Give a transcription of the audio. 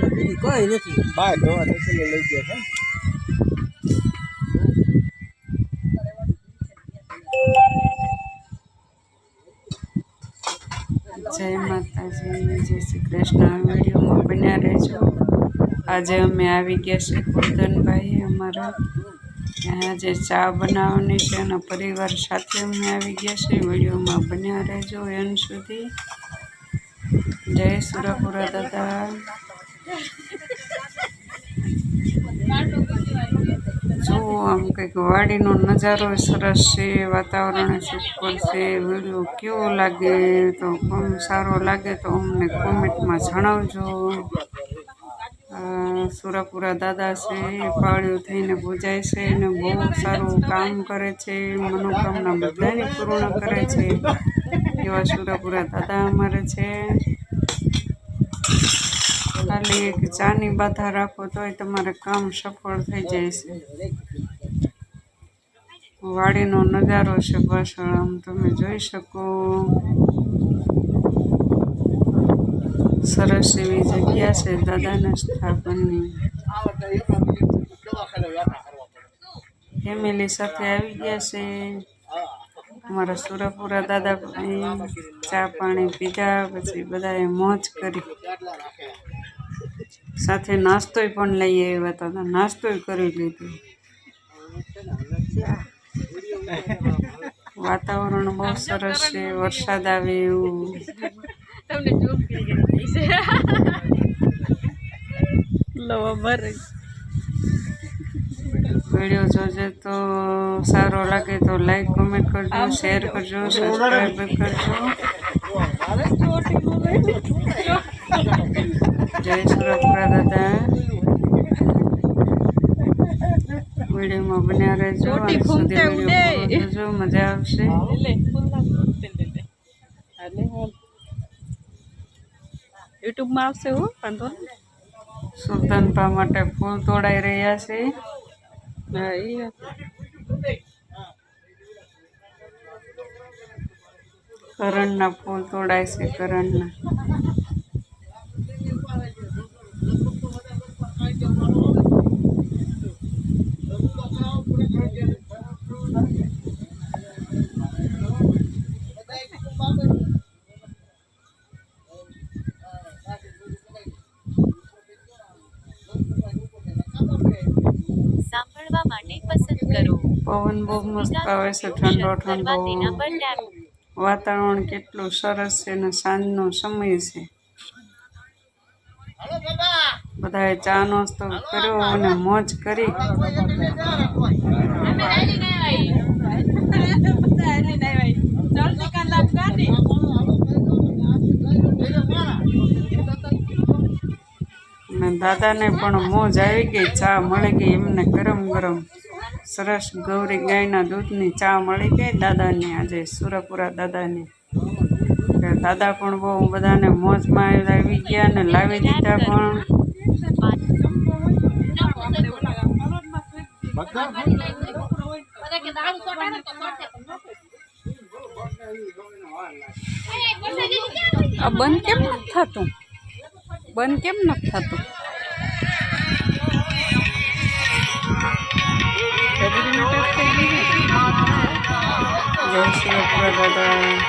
બીજું કોઈ નથી. બાય ધોવા લઈ ગયા છે. જય માતાજી જય શ્રી કૃષ્ણ. વિડીયોમાં બન્યા રહેજો. આજે અમે આવી ગયા છે કુંદનભાઈ અમારા. આજે ચા બનાવવાની છે અને પરિવાર સાથે અમે આવી ગયા છે વિડીયોમાં બન્યા રહેજો એન સુધી. જય સુરાપુરા દાદા. જુઓ આમ કંઈક વાડીનો નજારો સરસ છે, વાતાવરણ સુપર છે, વીડિયો કેવો લાગે તો કોમ સારો લાગે તો અમને કોમેન્ટમાં જણાવજો. સુરાપુરા દાદા છે, પાળ્યું થઈને પૂજાય છે અને બહુ સારું કામ કરે છે, મનોકામના બધાની પૂર્ણ કરે છે. એવા સુરાપુરા દાદા અમારે છે. ખાલી એક ચાની બાધા રાખો તોય તમારે કામ સફળ થઈ જાય છે. વાડીનો નજારો છે પાછળ, આમ તમે જોઈ શકો. સરસ એવી જગ્યા છે, દાદાના સ્થાપનની. ફેમિલી સાથે આવી ગયા છે. અમારા સુરાપુરા દાદા ચા પાણી પીધા, પછી બધાએ મોજ કરી. સાથે નાસ્તોય પણ લઈ આવ્યા હતા નાસ્તોય કરી લીધું. વાતાવરણ બહુ સરસ છે વરસાદ આવે એવું. વીડિયો જોજે તો સારો લાગે તો લાઈક કોમેન્ટ કરજો શેર કરજો સબસ્ક્રાઈબ કરજો. જય સુરપુરા દાદા વિડીયોમાં બન્યા રહેજો સુધી વીડિયો મજા આવશે યુટ્યુબમાં આવશે હું વાંધો. સુલતાનપા માટે ફૂલ તોડાઈ રહ્યા છે. કરણના ફૂલ તોડાય છે, કરણના સાંભળવા માટે પસંદ કરો. પવન બહુ મસ્ત આવે છે ઠંડો ઠંડો વાતાવરણ કેટલું સરસ છે અને સાંજનો સમય છે. બધાએ ચા નાસ્તો કર્યો અને મોજ કરી. દાદાને પણ મોજ આવી ગઈ. ચા મળી ગઈ. એમને ગરમ ગરમ સરસ ગૌરી ગાયના દૂધની ચા મળી ગઈ. દાદાને આજે સુરપુરા દાદાની. દાદા પણ બહુ બધાને મોજમાં આવી ગયા અને લાવી દીધા પણ. આ બંધ કેમ નથી થતું? બંધ કેમ નથી થતું? જય